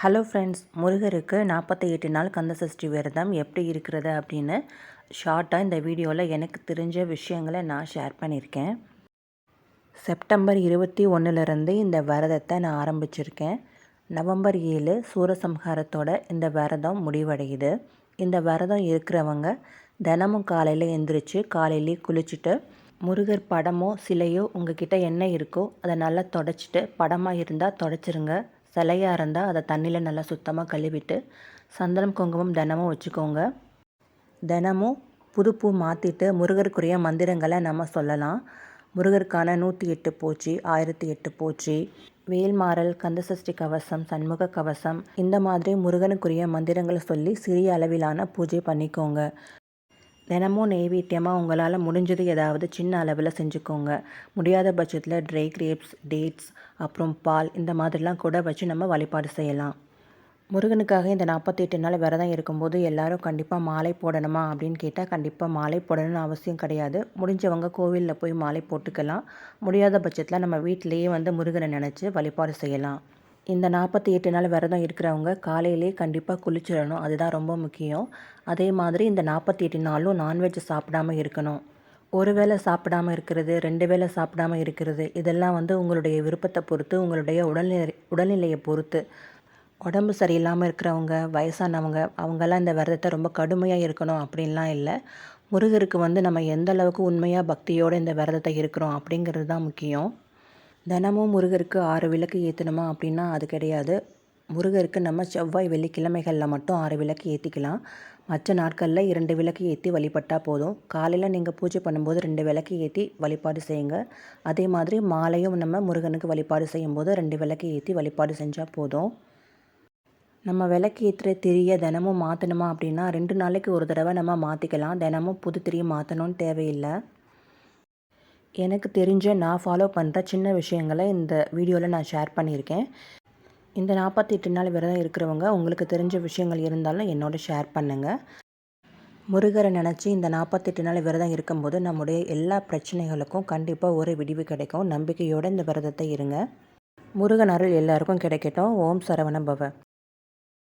Hello friends முருகருக்கு நாற்பத்தி எட்டு நாள் கந்த சஷ்டி விரதம் எப்படி இருக்கிறது அப்படின்னு ஷார்ட்டாக இந்த வீடியோவில் எனக்கு தெரிஞ்ச விஷயங்களை நான் ஷேர் பண்ணியிருக்கேன். செப்டம்பர் இருபத்தி ஒன்றுலேருந்து இந்த விரதத்தை நான் ஆரம்பிச்சிருக்கேன். நவம்பர் ஏழு சூரசம்ஹாரத்தோட இந்த விரதம் முடிவடையுது. இந்த விரதம் இருக்கிறவங்க தினமும் காலையில் எந்திரிச்சு காலையிலே குளிச்சுட்டு முருகர் படமோ சிலையோ உங்ககிட்ட என்ன இருக்கோ அதை நல்லா தொடச்சிட்டு படமாக இருந்தால் தொடச்சிருங்க. சிலையாக இருந்தால் அதை தண்ணியில் நல்லா சுத்தமாக கழுவிட்டு சந்தனம் குங்குமம் தினமும் வச்சுக்கோங்க. தினமும் புது பூ மாற்றிட்டு முருகருக்குரிய மந்திரங்களை நம்ம சொல்லலாம். முருகருக்கான நூற்றி எட்டு போச்சு ஆயிரத்தி எட்டு போச்சி வேல்மாறல் கந்தசஷ்டி கவசம் சண்முக கவசம் இந்த மாதிரி முருகனுக்குரிய மந்திரங்களை சொல்லி சிறிய அளவிலான பூஜை பண்ணிக்கோங்க. தினமும் நெய்வேத்தியமாக உங்களால் முடிஞ்சது ஏதாவது சின்ன அளவில் செஞ்சுக்கோங்க. முடியாத பட்சத்தில் ட்ரை கிரேப்ஸ் டேட்ஸ் அப்புறம் பால் இந்த மாதிரிலாம் கூட வச்சு நம்ம வழிபாடு செய்யலாம். முருகனுக்காக இந்த நாற்பத்தெட்டு நாள் விரதம் இருக்கும்போது எல்லாரும் கண்டிப்பாக மாலை போடணுமா அப்படின்னு கேட்டால் கண்டிப்பாக மாலை போடணும்னு அவசியம் கிடையாது. முடிஞ்சவங்க கோவிலில் போய் மாலை போட்டுக்கலாம். முடியாத பட்சத்தில் நம்ம வீட்டிலேயே வந்து முருகனை நினச்சி வழிபாடு செய்யலாம். இந்த நாற்பத்தி எட்டு நாள் விரதம் இருக்கிறவங்க காலையிலே கண்டிப்பாக குளிச்சிடணும். அதுதான் ரொம்ப முக்கியம். அதே மாதிரி இந்த நாற்பத்தி எட்டு நாளும் நான்வெஜ் சாப்பிடாம இருக்கணும். ஒரு வேளை சாப்பிடாமல் இருக்கிறது ரெண்டு வேளை சாப்பிடாமல் இருக்கிறது இதெல்லாம் வந்து உங்களுடைய விருப்பத்தை பொறுத்து உங்களுடைய உடல்நிலை உடல்நிலையை பொறுத்து. உடம்பு சரியில்லாமல் இருக்கிறவங்க வயசானவங்க அவங்கெல்லாம் இந்த விரதத்தை ரொம்ப கடுமையாக இருக்கணும் அப்படின்லாம் இல்லை. முருகருக்கு வந்து நம்ம எந்த அளவுக்கு உண்மையாக பக்தியோடு இந்த விரதத்தை இருக்கிறோம் அப்படிங்கிறது தான் முக்கியம். தினமும் முருகருக்கு ஆறு விளக்கு ஏற்றணுமா அப்படின்னா அது கிடையாது. முருகருக்கு நம்ம செவ்வாய் வெள்ளிக்கிழமைகளில் மட்டும் ஆறு விளக்கு ஏற்றிக்கலாம் மற்ற நாட்களில் இரண்டு விளக்கு ஏற்றி வழிபட்டால் போதும். காலையில் நீங்கள் பூஜை பண்ணும்போது ரெண்டு விளக்கு ஏற்றி வழிபாடு செய்யுங்க. அதே மாதிரி மாலையும் நம்ம முருகனுக்கு வழிபாடு செய்யும்போது ரெண்டு விளக்கு ஏற்றி வழிபாடு செஞ்சால் போதும். நம்ம விளக்கு ஏற்றுற திரியை தினமும் மாற்றணுமா அப்படின்னா ரெண்டு நாளைக்கு ஒரு தடவை நம்ம மாற்றிக்கலாம் தினமும் புது திரியை மாற்றணும்னு தேவையில்லை. எனக்கு தெரிஞ்ச நான் ஃபாலோ பண்ணுற சின்ன விஷயங்களை இந்த வீடியோவில் நான் ஷேர் பண்ணியிருக்கேன். இந்த நாற்பத்தெட்டு நாள் விரதம் இருக்கிறவங்க உங்களுக்கு தெரிஞ்ச விஷயங்கள் இருந்தாலும் என்னோட ஷேர் பண்ணுங்கள் முருகரை நினச்சி இந்த நாற்பத்தெட்டு நாள் விரதம் இருக்கும்போது நம்முடைய எல்லா பிரச்சனைகளுக்கும் கண்டிப்பாக ஒரு விடிவு கிடைக்கும். நம்பிக்கையோடு இந்த விரதத்தை இருங்க. முருகன் அருள் எல்லாருக்கும் கிடைக்கட்டும். ஓம் சரவண பவ.